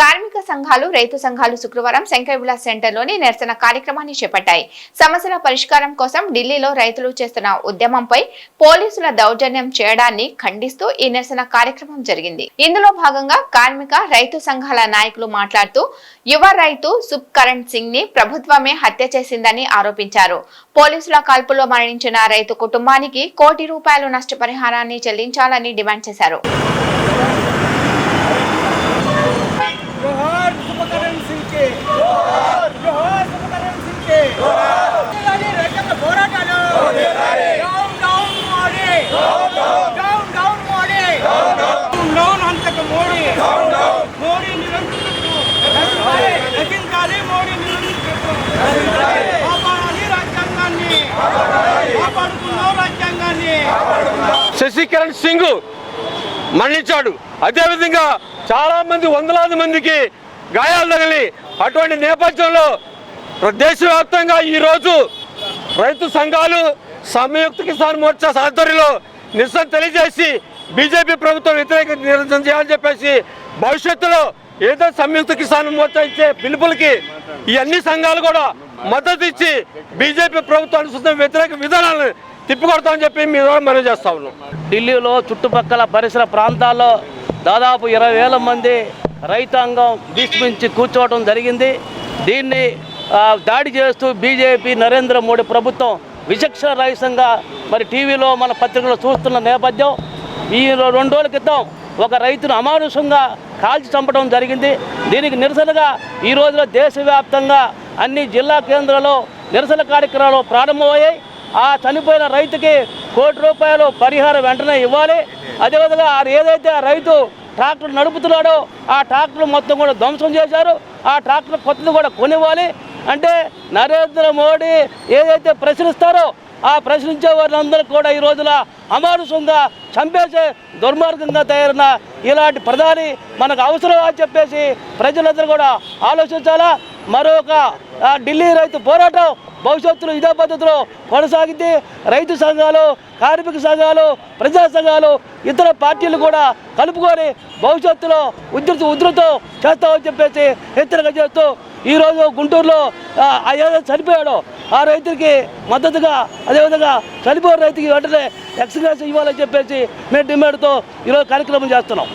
కార్మిక సంఘాలు రైతు సంఘాలు శుక్రవారం శంకరవిలా సెంటర్లోని నిరసన కార్యక్రమాన్ని చేపట్టాయి. సమస్యల పరిష్కారం కోసం ఢిల్లీలో రైతులు చేస్తున్న ఉద్యమంపై పోలీసుల దౌర్జన్యం చేయడాన్ని ఖండిస్తూ ఈ నిరసన కార్యక్రమం జరిగింది. ఇందులో భాగంగా కార్మిక రైతు సంఘాల నాయకులు మాట్లాడుతూ యువ రైతు సుబ్ కరణ్ సింగ్ని ప్రభుత్వమే హత్య చేసిందని ఆరోపించారు. పోలీసుల కాల్పులో మరణించిన రైతు కుటుంబానికి కోటి రూపాయలు నష్టపరిహారాన్ని చెల్లించాలని డిమాండ్ చేశారు. శశికరణ్ సింగ్ మరణించాడు. అదేవిధంగా చాలామంది వందలాది మందికి గాయాలు తగిలి అటువంటి నేపథ్యంలో దేశవ్యాప్తంగా ఈరోజు రైతు సంఘాలు సంయుక్త కిసాన్ మోర్చా ఆధ్వర్యంలో నిరసన తెలియజేసి బీజేపీ ప్రభుత్వం వ్యతిరేక నిరసన చేయాలని చెప్పేసి భవిష్యత్తులో ఏదో సంయుక్త కిసాన్ మోర్చా ఇచ్చే పిలుపులకి ఈ అన్ని సంఘాలు కూడా మద్దతు ఇచ్చి బీజేపీ ప్రభుత్వం అనుసరిస్తున్న వ్యతిరేక విధానాలను తిప్పికొడతామని చెప్పి మీరు మనం చేస్తా ఉన్నాం. ఢిల్లీలో చుట్టుపక్కల పరిసర ప్రాంతాల్లో దాదాపు ఇరవై వేల మంది రైతాంగం దీక్షించి కూర్చోవడం జరిగింది. దీన్ని దాడి చేస్తూ బీజేపీ నరేంద్ర మోడీ ప్రభుత్వం విచక్షణ రహితంగా మరి టీవీలో మన పత్రికలో చూస్తున్న నేపథ్యం ఈ రెండు రోజుల క్రితం ఒక రైతును అమానుషంగా కాల్చి చంపడం జరిగింది. దీనికి నిరసనగా ఈ రోజులో దేశవ్యాప్తంగా అన్ని జిల్లా కేంద్రాల్లో నిరసన కార్యక్రమాలు ప్రారంభమయ్యాయి. ఆ చనిపోయిన రైతుకి కోటి రూపాయలు పరిహారం వెంటనే ఇవ్వాలి. అదేవిధంగా ఆ ఏదైతే ఆ రైతు ట్రాక్టర్ నడుపుతున్నాడో ఆ ట్రాక్టర్ మొత్తం కూడా ధ్వంసం చేశారు. ఆ ట్రాక్టర్ కొత్తది కూడా కొనివ్వాలి. అంటే నరేంద్ర మోడీ ఏదైతే ప్రశ్నిస్తారో ఆ ప్రశ్నించే వారందరూ కూడా ఈ రోజున అమానుషంగా చంపేసే దుర్మార్గంగా తయారైన ఇలాంటి ప్రధాని మనకు అవసరం అని చెప్పేసి ప్రజలందరూ కూడా ఆలోచించాలా? మరొక ఢిల్లీ రైతు పోరాటం భవిష్యత్తులో ఇదే పద్ధతిలో కొనసాగితే రైతు సంఘాలు కార్మిక సంఘాలు ప్రజా సంఘాలు ఇతర పార్టీలు కూడా కలుపుకొని భవిష్యత్తులో ఉధృత ఉధృతం చేస్తామని చెప్పేసి హెచ్చరిక చేస్తూ ఈరోజు గుంటూరులో ఆ, ఏదైతే చనిపోయాడో ఆ రైతుకి మద్దతుగా అదేవిధంగా చనిపోయిన రైతుకి వెంటనే ఎక్స్గ్రెస్ ఇవ్వాలని చెప్పేసి మేము డిమాండ్తో ఈరోజు కార్యక్రమం చేస్తున్నాం.